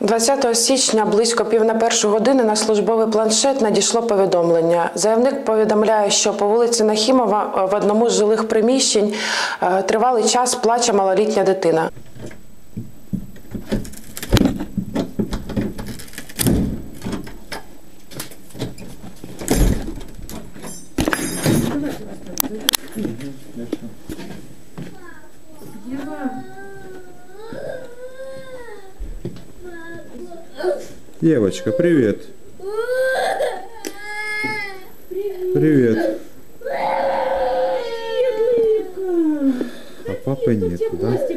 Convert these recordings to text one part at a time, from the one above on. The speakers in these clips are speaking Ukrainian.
20 січня близько пів на першу години на службовий планшет надійшло повідомлення. Заявник повідомляє, що по вулиці Нахімова в одному з жилих приміщень е, тривалий час плаче малолітня дитина. Девочка, привет. Привет. А папы нет, да?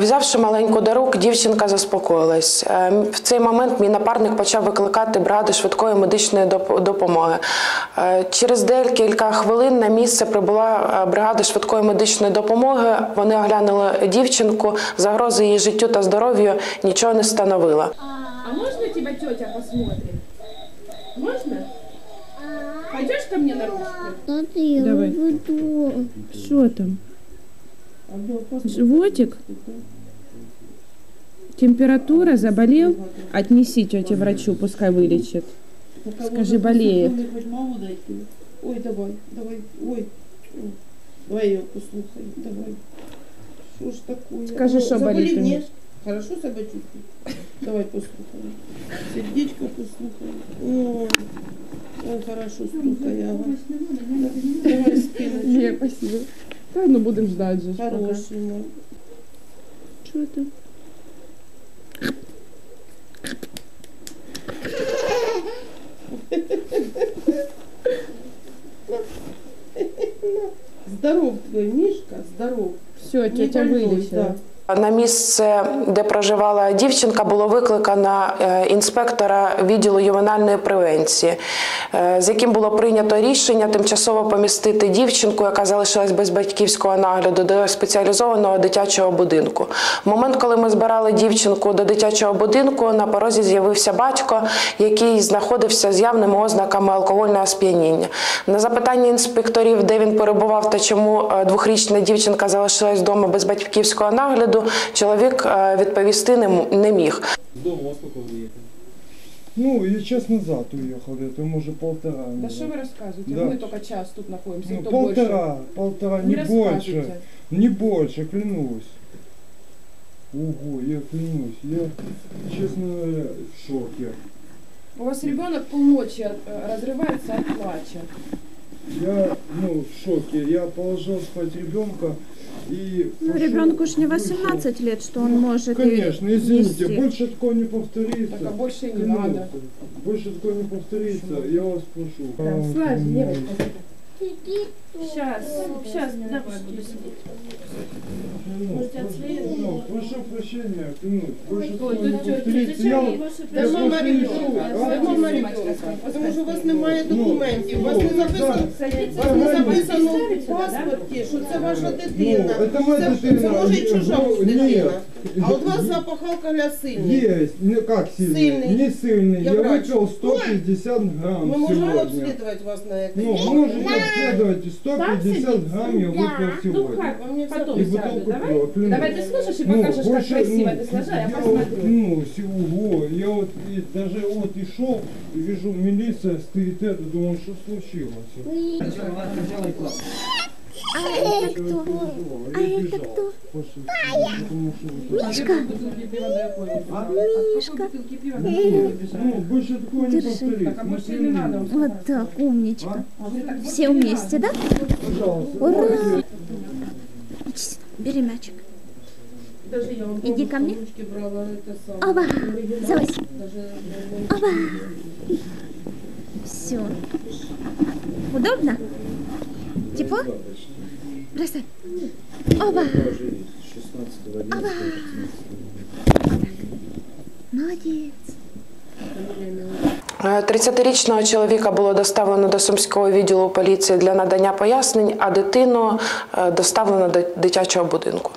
Взявши маленьку до рук, дівчинка заспокоїлась. Е, В цей момент мій напарник почав викликати бригаду швидкої медичної допомоги. Е, Через декілька хвилин на місце прибула е, бригада швидкої медичної допомоги. Вони оглянули дівчинку, загрози її життю та здоров'ю нічого не становила. А можно тебя тетя посмотрит? Можно? Пойдешь ко мне на ручки? Давай. Что там? Животик? Температура, заболел? Отнеси тете врачу, пускай вылечит. Скажи, болеет. Ой, давай, давай, ой. Давай ее послухай, давай. Что ж такое? Скажи, Ну, что болит у нет? Хорошо себя чувствует? Давай послухай. Сердечко послухай. Ой, ой хорошо ага. Давай спиночку. Не, спасибо. Да, ну будем ждать же. Хороший мой. Что там? Здоров твой Мишка, здоров. Все, Не тетя вылечила. да. На місце, де проживала дівчинка, було викликано е, інспектора відділу ювенальної превенції, е, з яким було прийнято рішення тимчасово помістити дівчинку, яка залишилась без батьківського нагляду, до спеціалізованого дитячого будинку. В момент, коли ми збирали дівчинку до дитячого будинку, на порозі з'явився батько, який знаходився з явними ознаками алкогольного сп'яніння. На запитання інспекторів, де він перебував та чому е, двохрічна дівчинка залишилась вдома без батьківського нагляду, чоловік е, відповісти не м- не міг. Дома во сколько вы уехали? Ну, я час назад уехал, это может полтора. Да наверное. что вы рассказываете? Да. Мы только час тут находимся, Ну, кто полтора, больше. полтора, Не не, больше. рассказывайте. Не больше, клянусь. Ого, я клянусь, я, честно говоря, в шоке. У вас ребенок полночи э, разрывается от плача. Я, ну, в шоке. Я положил спать ребенка и... Ну, пошел, ребенку ж не вышел. 18 лет, что он может и Конечно, извините, нести. больше такого не повторится. Так а больше и не надо. Больше такого не повторится, я вас прошу. Да, А, ну, девочка. Сейчас, сейчас, давай буду сидеть. ну, прошу- отследить? ну, Прошу прощения, клянусь, больше такого тут не тетя, повторится. тетя Я, Лена, я Да мама просто не ребенка, шел, да а? мама ребенка. Потому що у вас немає Ну, документів, у вас не ну, записано. да. У вас не записано в паспорті, що це ваша дитина. Ну, це Це- може і чужа Ну, дитина. А от у вас запах алкоголя сильний. Есть, ну как сильный? Сильный. Не сильный. Я Я, врач. выпил 150 грамм Ми можемо сегодня. обслідувати вас на це. Ну, можете обследовать, 150 грамм я выпил Ну сегодня. как, Вы мне потом И сяду, бутылку давай? пива. Давай ты слушаешь и Ну, покажешь, как больше, красиво ну, ты сложи, а я я посмотрю. Вот, ну, всего, я вот и даже вот и шел, и вижу, милиция стоит это, думаю, что случилось. А, а это кто? А это кто? Тая! Мишка! Мишка! Держи. Вот так, умничка. Все вместе, да? Ура! Бери мячик. Иди ко мне. Оба! Залазь! Оба! Все. Удобно? Тепло? Бросай. Оба! Оба! Молодец. Е, 30-річного чоловіка було доставлено до сумського відділу поліції для надання пояснень, а дитину е, доставлено до дитячого будинку.